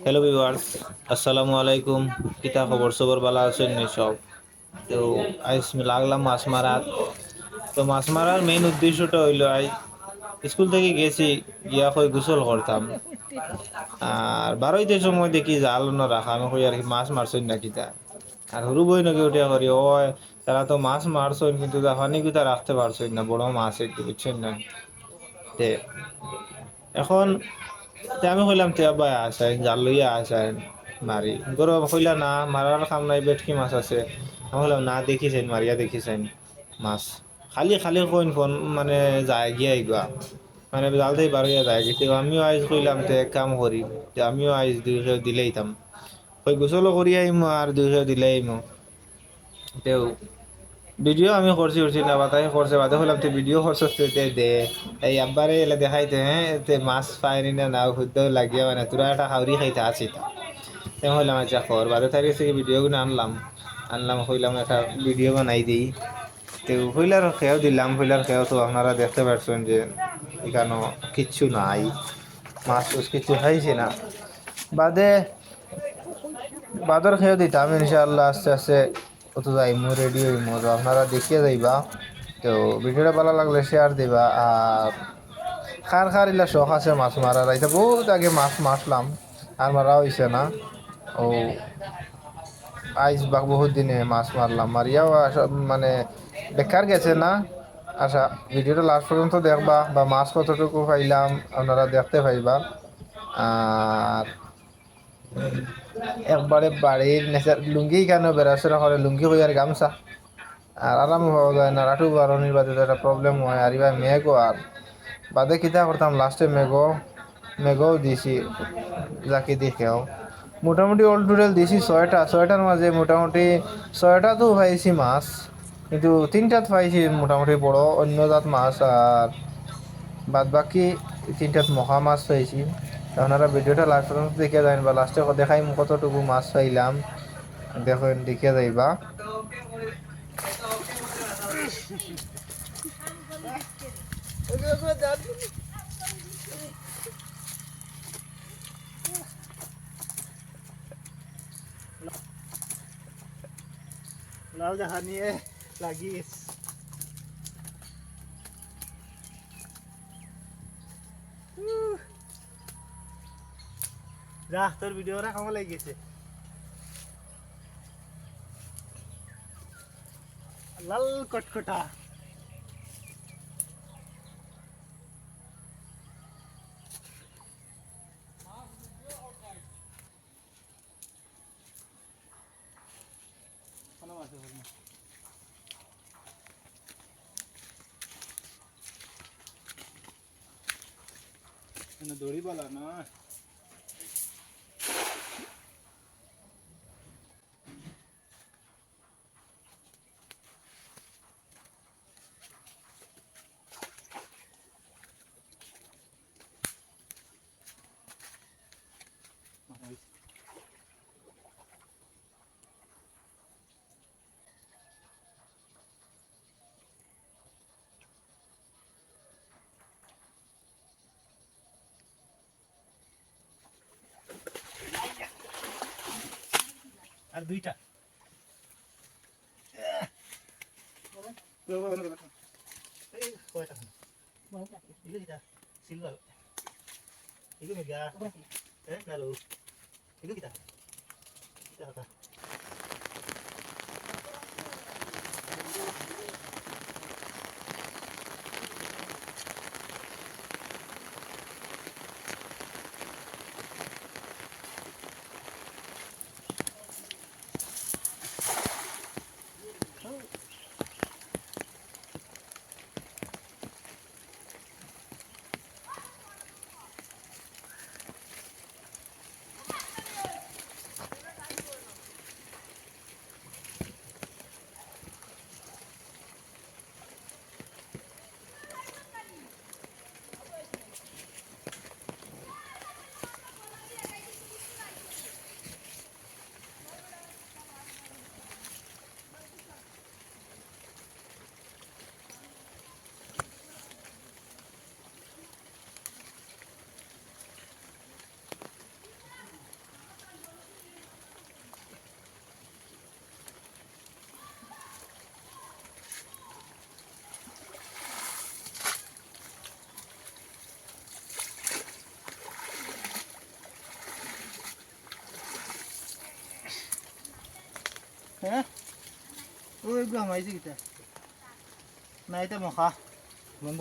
Hello viewers আসসালামু আলাইকুম কিতা খবর সবর বালা আছেন সব তো আজ লাগলাম মাছ মারার তো মাছ মারার মেইন উদ্দেশ্যটা হইল আই স্কুল থেকে গেছি গিয়া কই গোসল করতাম আর বারোইতে সময় দেখি জাল না রাখা আমি কই আর কি মাছ মারছেন না কিতা আর সরু বই নাকি উঠিয়া করি ও তারা তো মাছ মারছেন কিন্তু জাফানি কিতা রাখতে পারছেন না বড় মাছ একটু বুঝছেন না এখন আমি কইলাম, তে আবার আসাইন জাল লইয়া আসাইন মারি। গরু কইলা না, মারার কাম নাই, বেটকি মাছ আছে। আমি কইলাম, না, দেখিছেন, মারিয়া দেখিছেন মাছ। খালি খালি কইন ফোন মানে যায়, গিয়া আইগা। মানে জাল থেকে বার হইয়া যায় কিন্তু আমিও আইজ কইলাম, তে এক কাম করি আমিও আইজ দুইশো দিলেইতাম কই, গোসলও করি আইমো, আর দুইশো দিলে আইমো। তেও ভিডিও আমি করছি করছি না বাতাই করছে বাদে হলাম তো ভিডিও করছে তে দে। এই আব্বারে এলে দেখাইতে হ্যাঁ তে মাছ পায়নি না নাও খুদ্দ লাগিয়া মানে তোরা একটা হাউরি খাইতে আছি তা। তেমন হইলাম আচ্ছা খবর বাদে তার কাছে ভিডিও গুলো আনলাম। আনলাম হইলাম একটা ভিডিও বানাই দিই তো হইলার খেয়াও দিলাম হইলার খেয়াও তো আপনারা দেখতে পারছেন যে, এখানে কিচ্ছু নাই। মাছ টাছ কিচ্ছু খাইছি না। বাদে বাদর খেয়েও দিতাম ইনশাআল্লাহ আস্তে আস্তে। কত যাইমু রেডি হইমু তো আপনারা দেখিয়ে যাইবা। তো ভিডিওটা ভালো লাগলে শেয়ার দিবা। আর খার খার ইলা শখ আছে মাছ মারার এটা বহুত আগে মাছ মারলাম আর মারা হয়েছে না। ও আইস বা বহুত দিনে মাছ মারলাম মারিয়াও মানে বেকার গেছে না। আচ্ছা ভিডিওটা লাস্ট পর্যন্ত দেখবা। বা মাছ কতটুকু পাইলাম, আপনারা দেখতে পাইবা। আর একবারে বাড়ির নেচার লুঙ্গি কেন বেড়াচড়া করে লুঙ্গি হয়ে আর গামছা আর আরাম হওয়া যায় না রাটু বারণির বাদে একটা প্রবলেম হয়। আর এবার মেঘও আর বাদে কিতা করতাম লাস্টে মেঘও মেঘও দিছি, যাকে দেখেও মোটামুটি অল টোটাল দিছি ছয়টা। ছয়টার মাঝে মোটামুটি ছয়টা তো পাইছি মাছ, কিন্তু তিনটাত পাইছি মোটামুটি বড়, অন্য জাত মাছ, আর বাদ বাকি তিনটাত মহা মাছ পাইছি। আপনারা ভিডিওটা লাস্ট পর্যন্ত দেখে যাবেন বা লাস্টে দেখাই কতটুকু মাছ পাইলাম। দেখেন দেখে যাইবা। লাউ দেখা নিয়ে লাগিস যা তোর ভিডিওটা কেমন লেগেছে লাল কটকটা। দড়ি বলা না। আর দুইটা। সিলভার এগুলো মেগা হ্যাঁ কালো এগুলো কিটা কিটা কথা হ্যাঁ? ওই গ্রাম আইছে কিটা না এটা মখা। বন্ধ